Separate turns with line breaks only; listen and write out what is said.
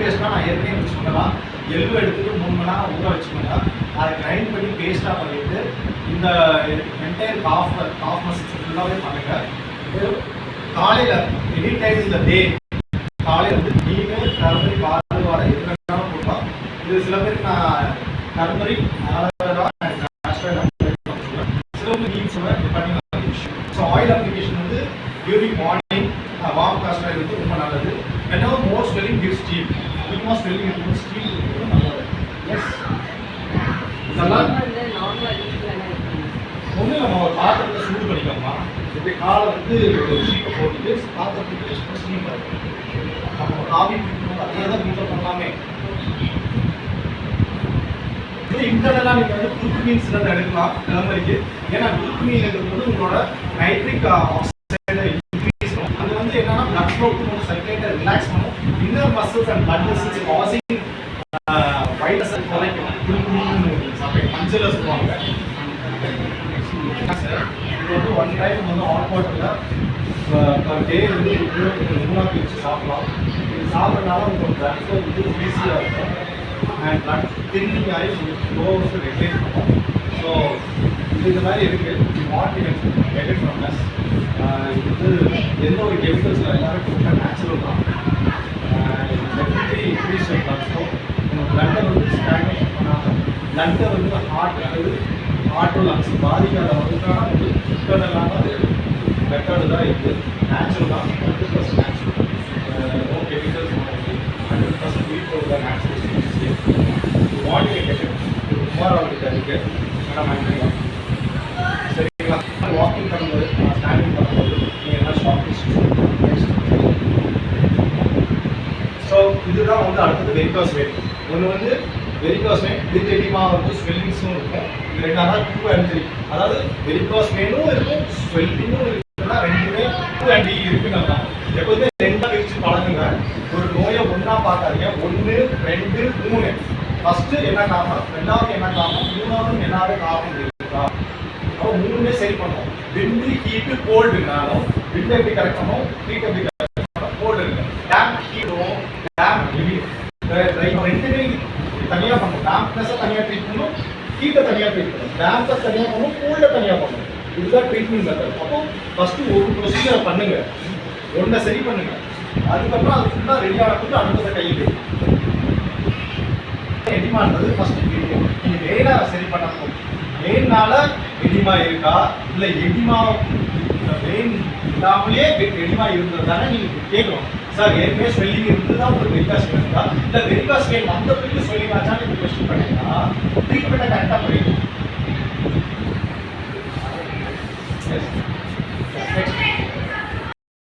பேஸ்ட்னா நான் ஏற்கனவே வச்சுக்கலாம் எள்ளு எடுத்துட்டு மூணு மணி நேரம் ஊற வச்சுக்கோங்க. அதை கிரைண்ட் பண்ணி பேஸ்ட்டாக பண்ணிவிட்டு இந்த என்டையர் காஃப் காஃப் மசில்ஸ் ஃபுல்லாகவே பண்ணுங்க. காலையில் எனி டைம் இந்த டே காலையில் வந்து நீங்கள் டர்மரிக் பால் வர எது வேணாலும் இது சில பேருக்கு நான் turmeric aloe vera so oil application வந்து டியூரிங் மார்னிங் வார்ம் காஸ்டர் வந்து ரொம்ப நல்லது. என்னவோ மோஸ்ட் வெரி gives steam அதிகமாக ஸ்வெல்லிங் இருக்கும் இருக்கிறது நல்லது எஸ் இதெல்லாம் ஒன்றும் நம்ம பாத்திரத்தை சூடு பண்ணிக்கோமா இப்படி காலை வந்து ஒரு ஷீட்டை போட்டுட்டு பாத்திரத்துக்கு யூஸ் பண்ணி ஸ்டீம் பண்ணுறோம் நம்ம காஃபி குடிக்கும்போது அதே தான் வீட்டில் பண்ணலாமே இன்டர்னலாக நீங்கள் வந்து குக் மீன்ஸ் தான் எடுக்கலாம். டர்மரிக்கு ஏன்னா குக் மீன்ங்கிறது வந்து உங்களோட நைட்ரிக் ஆக்சைடை அது வந்து என்னன்னா blood flow inner muscles and blood vessels causing causing wide vessel குறைக்கும் மஞ்சள் சொல்லுவாங்க. இது வந்து ஒன் டைம் வந்து ஹாட் வாட்டரில் பர் டே வந்து மூணாக பிரித்து சாப்பிடலாம். இது சாப்பிட்றதுனால உங்களுக்கு பிளட் வந்து ஈஸியாக இருக்கும். அண்ட் பிளட் தின்னிங் ஆகி ஃப்ளோ வந்து ரெகுலேட் பண்ணும் ஸோ இது இந்த மாதிரி இருக்குது what you get from us இது வந்து எந்த ஒரு கெமிக்கல்ஸ் எல்லாமே கொடுத்தா நேச்சுரல் தான் டெஃபினெட்லி இன்க்ரீஸ் பிளட் ஃப்ளோ உங்கள் பிளட்டை வந்து ஸ்டாக்னேஷன் பண்ணாமல் வந்து ஹார்ட் அதாவது ஹார்ட் லங்ஸ் பாதிக்காத அளவுக்கான ஒரு சுத்தடலான அது மெத்தடு தான் இருக்குது நேச்சுரல் தான். Hundred percent natural no chemicals hundred percent வீட்டில் தான் நேச்சுரல் பாடி கெட்டு குமார் அவர்கிட்ட இருக்கு. மேடம் வாங்கிக்கலாம் சரிங்களா? வாக்கிங் பண்ணும்போது ஸ்டாண்டிங் பண்ணும்போது நீங்கள் என்ன ஷாப்பிங் ஸோ இதுதான் வந்து அடுத்தது வெரிகாஸ் வெயின் ஒன்று வந்து வெரிகாஸ் வெயின் இது தெரியுமா வந்து ஸ்வெல்லிங்ஸும் இருக்கும் இது ரெண்டாவது டூ அண்ட் த்ரீ அதாவது வெரிகாஸ் வெயினும் இருக்கும் ஸ்வெல்லிங்கும் இருக்குன்னா ரெண்டுமே டூ அண்ட் த்ரீ இருக்குன்னு அர்த்தம் எப்போதுமே ரெண்டாக பிரித்து பழகுங்க. ஒரு நோயை ஒன்றா பார்க்காதீங்க. ஒன்று ரெண்டு மூணு. ஃபஸ்ட்டு என்ன காரணம்? ரெண்டாவது என்ன காரணம்? மூணாவது என்னாவது காரணம் இருக்கா? அப்போ மூணுமே சரி பண்ணுவோம். விண்டு ஹீட்டு கோல்டுனாலும் விண்டு எப்படி கரெக்ட் பண்ணும் ஹீட் எப்படி கரெக்ட் பண்ணும் கோல்டு இருக்கு. டேம் ஹீட்டும் டேம் ரெண்டுமே தனியாக பண்ணும் தனியாக ட்ரீட் பண்ணும் ஹீட்டை தனியாக ட்ரீட் பண்ணும் டேம்பை தனியாக பண்ணும் கூல்டை தனியாக பண்ணும். இதுதான் ட்ரீட்மெண்ட் மெத்தட் அப்போ ஃபஸ்ட்டு ஒரு ப்ரொசீஜரை பண்ணுங்கள் ஒன்றை சரி பண்ணுங்கள் அதுக்கப்புறம் அது ஃபுல்லாக ரெடி ஆகிறதுக்கு அடுத்ததை கையில் எடிமான்றது ஃபஸ்ட்டு தெரியும் நீங்கள் வெயினாக சரி பண்ணணும். வெயின்னால எடிமா இருக்கா? இல்லை எடிமா வெயின் இல்லாமலே தெளிவாக இருந்தது தானே நீங்க கேட்கணும் சார் ஏற்கனவே சொல்லி இருந்து தான் உங்களுக்கு வெரிகாஸ் இருக்கா? இல்லை வெரிகாஸ் வெயின் வந்த பிறகு சொல்லி வச்சா நீங்கள் கொஸ்டின் பண்ணீங்கன்னா ட்ரீட்மெண்ட்டை கரெக்டாக